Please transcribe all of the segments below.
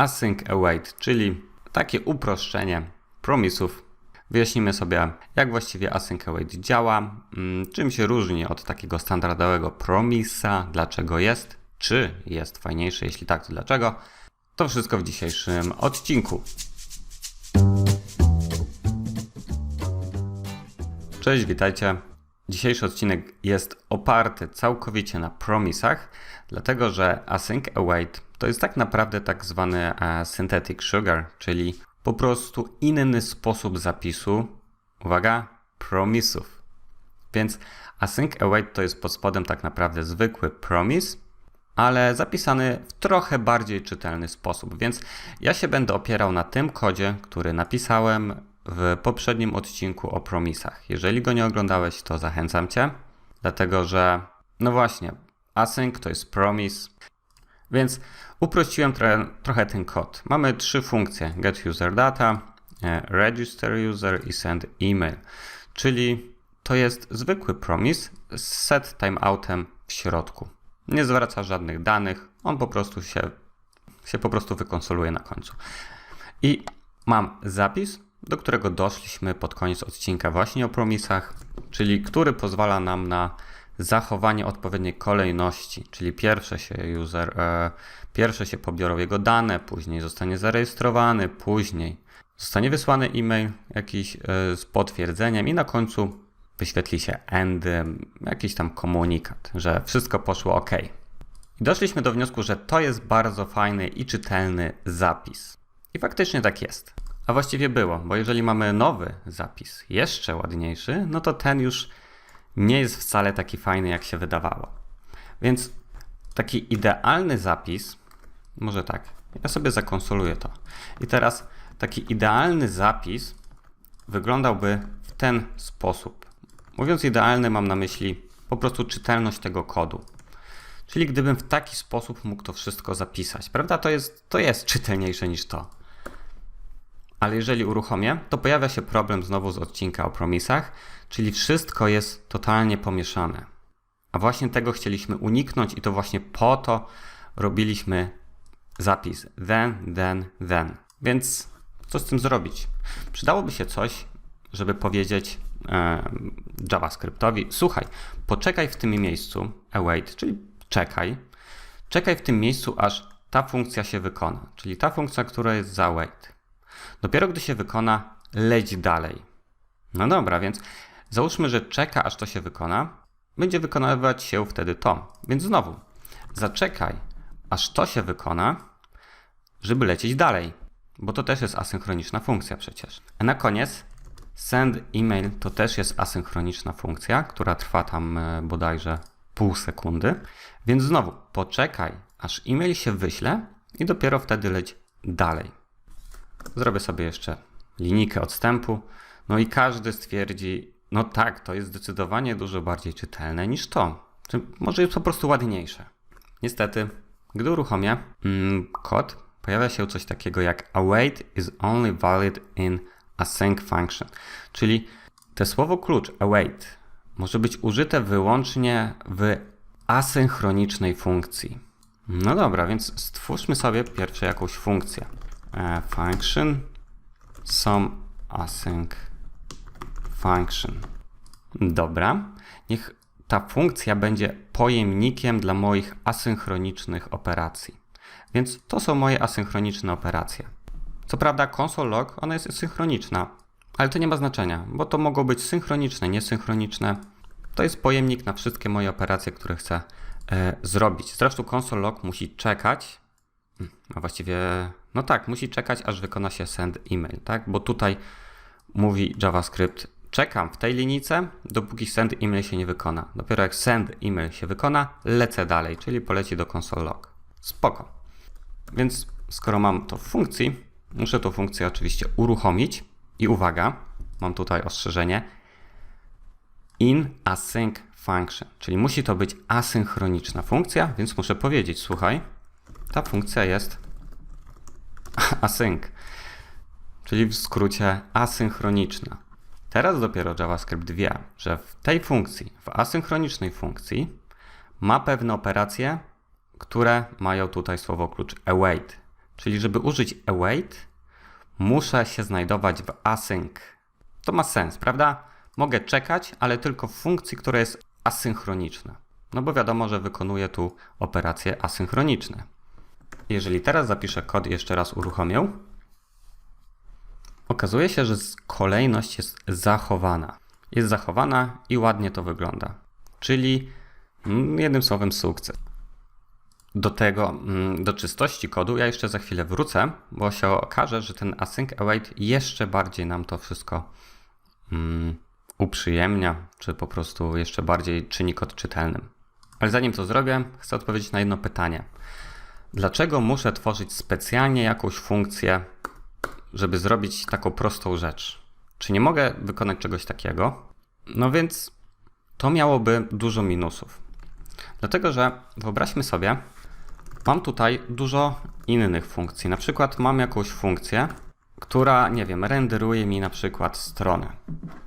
async await, czyli takie uproszczenie promisów. Wyjaśnimy sobie, jak właściwie async await działa, mm, czym się różni od takiego standardowego promisa, dlaczego jest, czy jest fajniejszy, jeśli tak, to dlaczego. To wszystko w dzisiejszym odcinku. Cześć, witajcie. Dzisiejszy odcinek jest oparty całkowicie na promisach, dlatego że async await to jest tak naprawdę tak zwany e, synthetic sugar, czyli po prostu inny sposób zapisu, uwaga, promisów. Więc async await to jest pod spodem tak naprawdę zwykły promise, ale zapisany w trochę bardziej czytelny sposób. Więc ja się będę opierał na tym kodzie, który napisałem w poprzednim odcinku o promisach. Jeżeli go nie oglądałeś, to zachęcam cię, dlatego że, no właśnie, async to jest promise, więc uprościłem trochę, trochę ten kod. Mamy trzy funkcje: get user data, e, register user i send email, czyli to jest zwykły promise z set timeoutem w środku. Nie zwraca żadnych danych, on po prostu się, się po prostu wykonsoluje na końcu. I mam zapis, do którego doszliśmy pod koniec odcinka właśnie o promisach, czyli który pozwala nam na zachowanie odpowiedniej kolejności, czyli pierwsze się user, e, pierwsze się pobiorą jego dane, później zostanie zarejestrowany, później zostanie wysłany e-mail jakiś e, z potwierdzeniem i na końcu wyświetli się end, jakiś tam komunikat, że wszystko poszło ok. I doszliśmy do wniosku, że to jest bardzo fajny i czytelny zapis. I faktycznie tak jest. A właściwie było, bo jeżeli mamy nowy zapis, jeszcze ładniejszy, no to ten już nie jest wcale taki fajny, jak się wydawało. Więc taki idealny zapis, może tak, ja sobie zakonsoluję to. I teraz taki idealny zapis wyglądałby w ten sposób. Mówiąc idealny, mam na myśli po prostu czytelność tego kodu. Czyli gdybym w taki sposób mógł to wszystko zapisać, prawda? To jest, to jest czytelniejsze niż to. Ale jeżeli uruchomię, to pojawia się problem znowu z odcinka o promisach, czyli wszystko jest totalnie pomieszane. A właśnie tego chcieliśmy uniknąć i to właśnie po to robiliśmy zapis then, then, then. Więc co z tym zrobić? Przydałoby się coś, żeby powiedzieć e, JavaScriptowi: Słuchaj, poczekaj w tym miejscu, await, czyli czekaj, czekaj w tym miejscu, aż ta funkcja się wykona, czyli ta funkcja, która jest za await. Dopiero gdy się wykona, leć dalej. No dobra, więc załóżmy, że czeka, aż to się wykona. Będzie wykonywać się wtedy to. Więc znowu, zaczekaj, aż to się wykona, żeby lecieć dalej. Bo to też jest asynchroniczna funkcja przecież. A na koniec send email to też jest asynchroniczna funkcja, która trwa tam e, bodajże pół sekundy. Więc znowu, poczekaj, aż e-mail się wyśle i dopiero wtedy leć dalej. Zrobię sobie jeszcze linijkę odstępu. No i każdy stwierdzi, no tak, to jest zdecydowanie dużo bardziej czytelne niż to. Czy może jest po prostu ładniejsze. Niestety, gdy uruchomię mm, kod, pojawia się coś takiego jak await is only valid in async function. Czyli te słowo klucz await może być użyte wyłącznie w asynchronicznej funkcji. No dobra, więc stwórzmy sobie pierwsze jakąś funkcję. E, function some async function. Dobra, niech ta funkcja będzie pojemnikiem dla moich asynchronicznych operacji. Więc to są moje asynchroniczne operacje. Co prawda console log, ona jest synchroniczna, ale to nie ma znaczenia, bo to mogą być synchroniczne, niesynchroniczne. To jest pojemnik na wszystkie moje operacje, które chcę e, zrobić. Zresztą console log musi czekać, a właściwie no tak, musi czekać, aż wykona się send email, tak? Bo tutaj mówi JavaScript, czekam w tej linijce, dopóki send email się nie wykona. Dopiero jak send email się wykona, lecę dalej, czyli poleci do console log. Spoko. Więc skoro mam to w funkcji, muszę tą funkcję oczywiście uruchomić i uwaga, mam tutaj ostrzeżenie in async function, czyli musi to być asynchroniczna funkcja, więc muszę powiedzieć, słuchaj, ta funkcja jest async, czyli w skrócie asynchroniczna. Teraz dopiero JavaScript wie, że w tej funkcji, w asynchronicznej funkcji, ma pewne operacje, które mają tutaj słowo klucz await, Czyli żeby użyć await, muszę się znajdować w async. To ma sens, prawda? Mogę czekać, ale tylko w funkcji, która jest asynchroniczna. No bo wiadomo, że wykonuję tu operacje asynchroniczne. Jeżeli teraz zapiszę kod i jeszcze raz uruchomię, okazuje się, że kolejność jest zachowana. Jest zachowana i ładnie to wygląda. Czyli mm, jednym słowem sukces. Do tego, mm, do czystości kodu ja jeszcze za chwilę wrócę, bo się okaże, że ten async await jeszcze bardziej nam to wszystko mm, uprzyjemnia, czy po prostu jeszcze bardziej czyni kod czytelnym. Ale zanim to zrobię, chcę odpowiedzieć na jedno pytanie. Dlaczego muszę tworzyć specjalnie jakąś funkcję, żeby zrobić taką prostą rzecz? Czy nie mogę wykonać czegoś takiego? No więc to miałoby dużo minusów. Dlatego, że wyobraźmy sobie, mam tutaj dużo innych funkcji. Na przykład mam jakąś funkcję, która, nie wiem, renderuje mi na przykład stronę.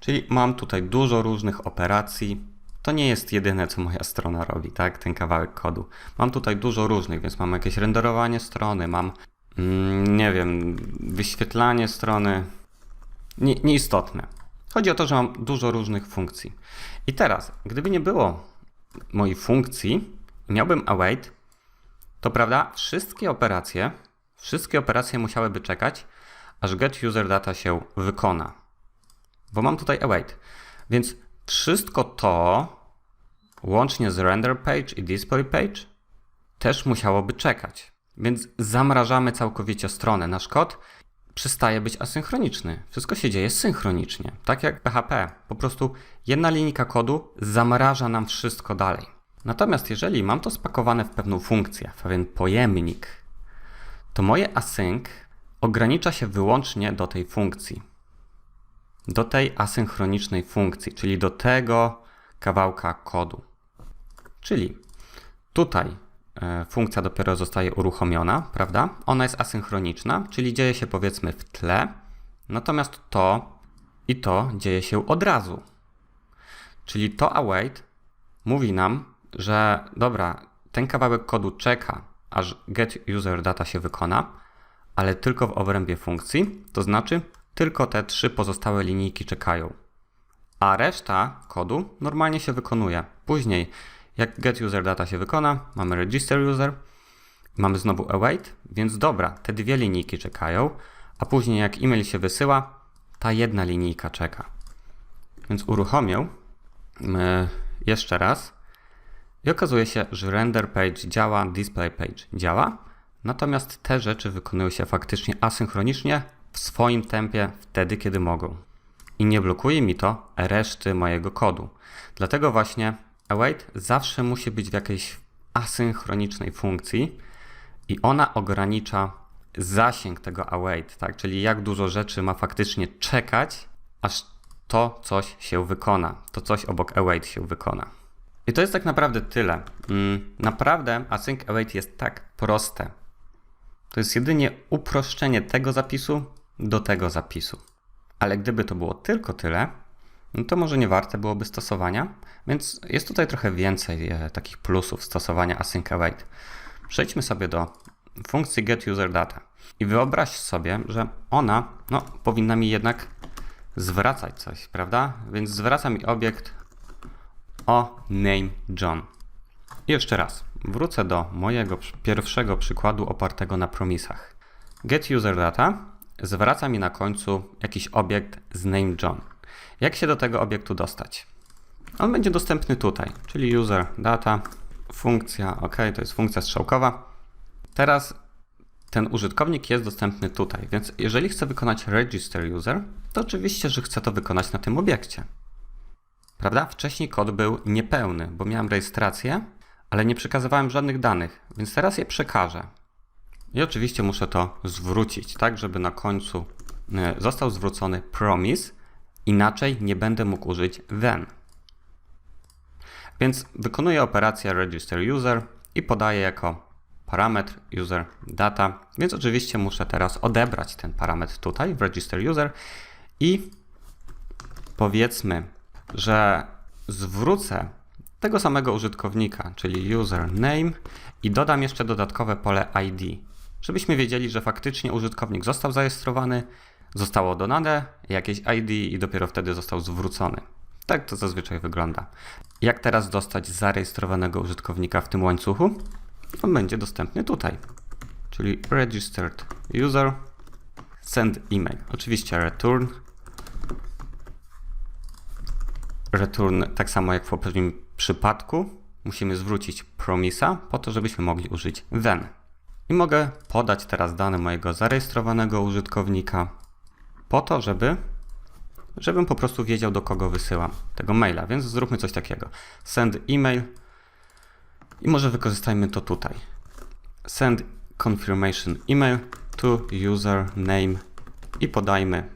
Czyli mam tutaj dużo różnych operacji. To nie jest jedyne, co moja strona robi, tak? Ten kawałek kodu. Mam tutaj dużo różnych, więc mam jakieś renderowanie strony, mam, mm, nie wiem, wyświetlanie strony. Nie, nieistotne. Chodzi o to, że mam dużo różnych funkcji. I teraz, gdyby nie było mojej funkcji, miałbym await, to prawda, wszystkie operacje, wszystkie operacje musiałyby czekać, aż get user data się wykona. Bo mam tutaj await. Więc wszystko to, łącznie z render page i display page, też musiałoby czekać. Więc zamrażamy całkowicie stronę. Nasz kod przestaje być asynchroniczny. Wszystko się dzieje synchronicznie. Tak jak PHP. Po prostu jedna linijka kodu zamraża nam wszystko dalej. Natomiast jeżeli mam to spakowane w pewną funkcję, w pewien pojemnik, to moje async ogranicza się wyłącznie do tej funkcji. Do tej asynchronicznej funkcji, czyli do tego kawałka kodu. Czyli tutaj e, funkcja dopiero zostaje uruchomiona, prawda? Ona jest asynchroniczna, czyli dzieje się powiedzmy w tle, natomiast to i to dzieje się od razu. Czyli to await mówi nam, że dobra, ten kawałek kodu czeka, aż get user data się wykona, ale tylko w obrębie funkcji, to znaczy tylko te trzy pozostałe linijki czekają. A reszta kodu normalnie się wykonuje. Później, jak get user data się wykona, mamy register user, mamy znowu await, więc dobra, te dwie linijki czekają, a później jak e-mail się wysyła, ta jedna linijka czeka. Więc uruchomię yy, jeszcze raz i okazuje się, że render page działa, display page działa, natomiast te rzeczy wykonują się faktycznie asynchronicznie w swoim tempie wtedy, kiedy mogą. I nie blokuje mi to reszty mojego kodu. Dlatego właśnie await zawsze musi być w jakiejś asynchronicznej funkcji i ona ogranicza zasięg tego await, tak? czyli jak dużo rzeczy ma faktycznie czekać, aż to coś się wykona, to coś obok await się wykona. I to jest tak naprawdę tyle. Mm, naprawdę async await jest tak proste. To jest jedynie uproszczenie tego zapisu do tego zapisu. Ale gdyby to było tylko tyle, no to może nie warte byłoby stosowania, więc jest tutaj trochę więcej e, takich plusów stosowania async await. Przejdźmy sobie do funkcji getUserData i wyobraź sobie, że ona no, powinna mi jednak zwracać coś, prawda? Więc zwraca mi obiekt o name John. I jeszcze raz, wrócę do mojego pierwszego przykładu opartego na promisach. GetUserData zwraca mi na końcu jakiś obiekt z name John. Jak się do tego obiektu dostać? On będzie dostępny tutaj, czyli user data, funkcja, ok, to jest funkcja strzałkowa. Teraz ten użytkownik jest dostępny tutaj, więc jeżeli chcę wykonać register user, to oczywiście, że chcę to wykonać na tym obiekcie. Prawda? Wcześniej kod był niepełny, bo miałem rejestrację, ale nie przekazywałem żadnych danych, więc teraz je przekażę. I oczywiście muszę to zwrócić, tak, żeby na końcu e, został zwrócony promise, inaczej nie będę mógł użyć then. Więc wykonuję operację register user i podaję jako parametr user data, więc oczywiście muszę teraz odebrać ten parametr tutaj w register user i powiedzmy, że zwrócę tego samego użytkownika, czyli username i dodam jeszcze dodatkowe pole ID. Żebyśmy wiedzieli, że faktycznie użytkownik został zarejestrowany, zostało dodane jakieś ID i dopiero wtedy został zwrócony. Tak to zazwyczaj wygląda. Jak teraz dostać zarejestrowanego użytkownika w tym łańcuchu? On będzie dostępny tutaj, czyli registered user, send email. Oczywiście return. Return, tak samo jak w poprzednim przypadku, musimy zwrócić promisa po to, żebyśmy mogli użyć then. I mogę podać teraz dane mojego zarejestrowanego użytkownika po to, żeby żebym po prostu wiedział, do kogo wysyłam tego maila. Więc zróbmy coś takiego. Send email i może wykorzystajmy to tutaj. Send confirmation email to user name i podajmy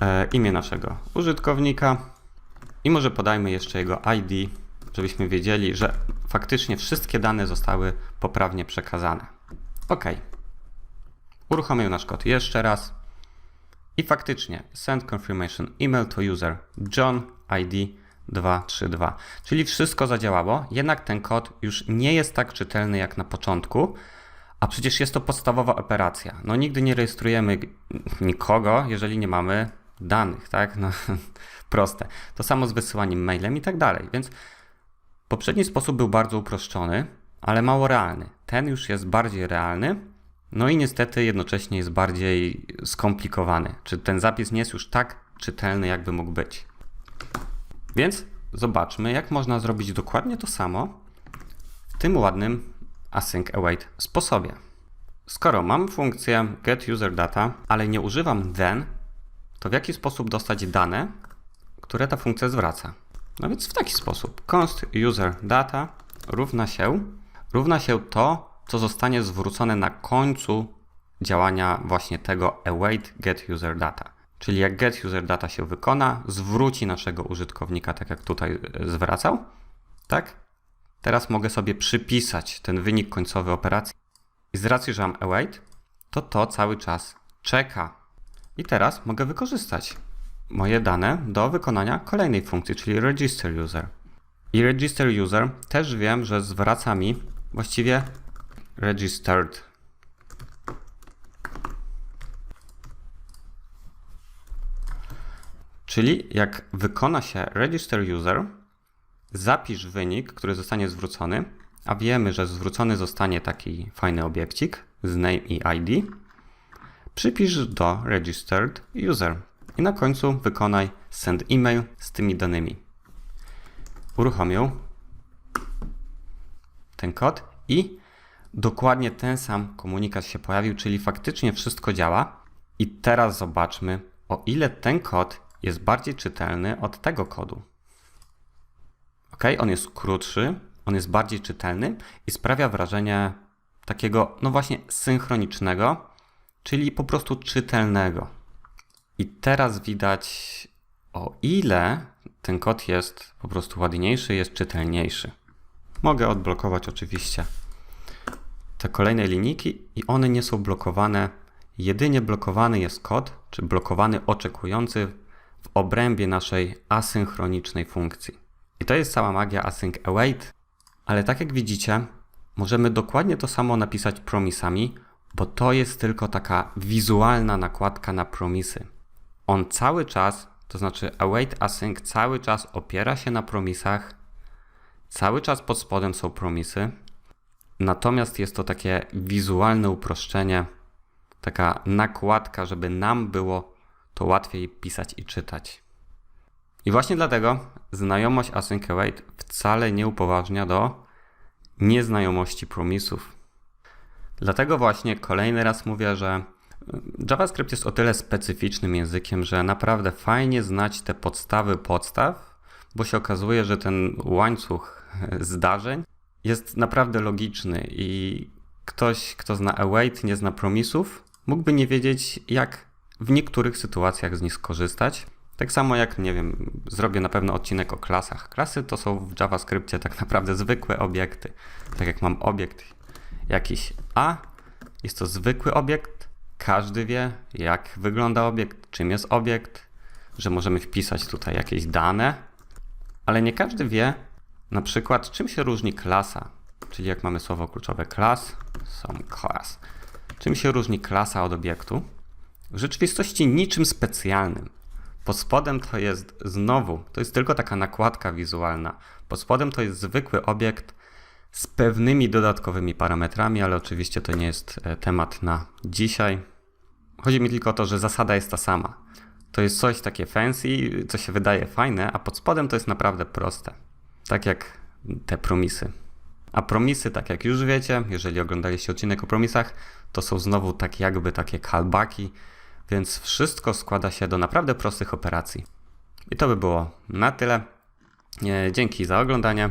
e, imię naszego użytkownika i może podajmy jeszcze jego ID, żebyśmy wiedzieli, że faktycznie wszystkie dane zostały poprawnie przekazane. OK. Uruchomię nasz kod jeszcze raz. I faktycznie send confirmation email to user John ID 232. Czyli wszystko zadziałało, jednak ten kod już nie jest tak czytelny jak na początku, a przecież jest to podstawowa operacja. No nigdy nie rejestrujemy nikogo, jeżeli nie mamy danych, tak? No, proste. To samo z wysyłaniem mailem i tak dalej. Więc poprzedni sposób był bardzo uproszczony, ale mało realny. Ten już jest bardziej realny, no i niestety jednocześnie jest bardziej skomplikowany. Czy ten zapis nie jest już tak czytelny, jakby mógł być. Więc zobaczmy, jak można zrobić dokładnie to samo w tym ładnym async await sposobie. Skoro mam funkcję getUserData, ale nie używam then, to w jaki sposób dostać dane, które ta funkcja zwraca? No więc w taki sposób. const user data równa się, równa się to, co zostanie zwrócone na końcu działania właśnie tego await get user data. Czyli jak get user data się wykona, zwróci naszego użytkownika, tak jak tutaj e, zwracał, tak? Teraz mogę sobie przypisać ten wynik końcowy operacji i z racji, że mam await, to to cały czas czeka. I teraz mogę wykorzystać moje dane do wykonania kolejnej funkcji, czyli register user. I register user też wiem, że zwraca mi właściwie registered. Czyli jak wykona się register user, zapisz wynik, który zostanie zwrócony, a wiemy, że zwrócony zostanie taki fajny obiekcik z name i ID, przypisz do registered user i na końcu wykonaj send email z tymi danymi. Uruchomię ten kod i dokładnie ten sam komunikat się pojawił, czyli faktycznie wszystko działa. I teraz zobaczmy, o ile ten kod jest bardziej czytelny od tego kodu. Ok, on jest krótszy, on jest bardziej czytelny i sprawia wrażenie takiego, no właśnie, synchronicznego, czyli po prostu czytelnego. I teraz widać, o ile ten kod jest po prostu ładniejszy, jest czytelniejszy. Mogę odblokować oczywiście te kolejne linijki i one nie są blokowane. Jedynie blokowany jest kod, czy blokowany oczekujący w obrębie naszej asynchronicznej funkcji. I to jest cała magia async await, ale tak jak widzicie, możemy dokładnie to samo napisać promisami, bo to jest tylko taka wizualna nakładka na promisy. On cały czas, to znaczy await async cały czas opiera się na promisach, cały czas pod spodem są promisy, Natomiast jest to takie wizualne uproszczenie, taka nakładka, żeby nam było to łatwiej pisać i czytać. I właśnie dlatego znajomość async await wcale nie upoważnia do nieznajomości promisów. Dlatego właśnie kolejny raz mówię, że JavaScript jest o tyle specyficznym językiem, że naprawdę fajnie znać te podstawy podstaw, bo się okazuje, że ten łańcuch zdarzeń jest naprawdę logiczny i ktoś, kto zna await, nie zna promisów, mógłby nie wiedzieć, jak w niektórych sytuacjach z nich skorzystać. Tak samo jak, nie wiem, zrobię na pewno odcinek o klasach. Klasy to są w JavaScriptie tak naprawdę zwykłe obiekty. Tak jak mam obiekt jakiś A, jest to zwykły obiekt. Każdy wie, jak wygląda obiekt, czym jest obiekt, że możemy wpisać tutaj jakieś dane, ale nie każdy wie, na przykład, czym się różni klasa? Czyli jak mamy słowo kluczowe class, są class. Czym się różni klasa od obiektu? W rzeczywistości niczym specjalnym. Pod spodem to jest znowu, to jest tylko taka nakładka wizualna. Pod spodem to jest zwykły obiekt z pewnymi dodatkowymi parametrami, ale oczywiście to nie jest e, temat na dzisiaj. Chodzi mi tylko o to, że zasada jest ta sama. To jest coś takie fancy, co się wydaje fajne, a pod spodem to jest naprawdę proste. Tak jak te promisy. A promisy, tak jak już wiecie, jeżeli oglądaliście odcinek o promisach, to są znowu tak jakby takie callbacki, więc wszystko składa się do naprawdę prostych operacji. I to by było na tyle. E, Dzięki za oglądanie.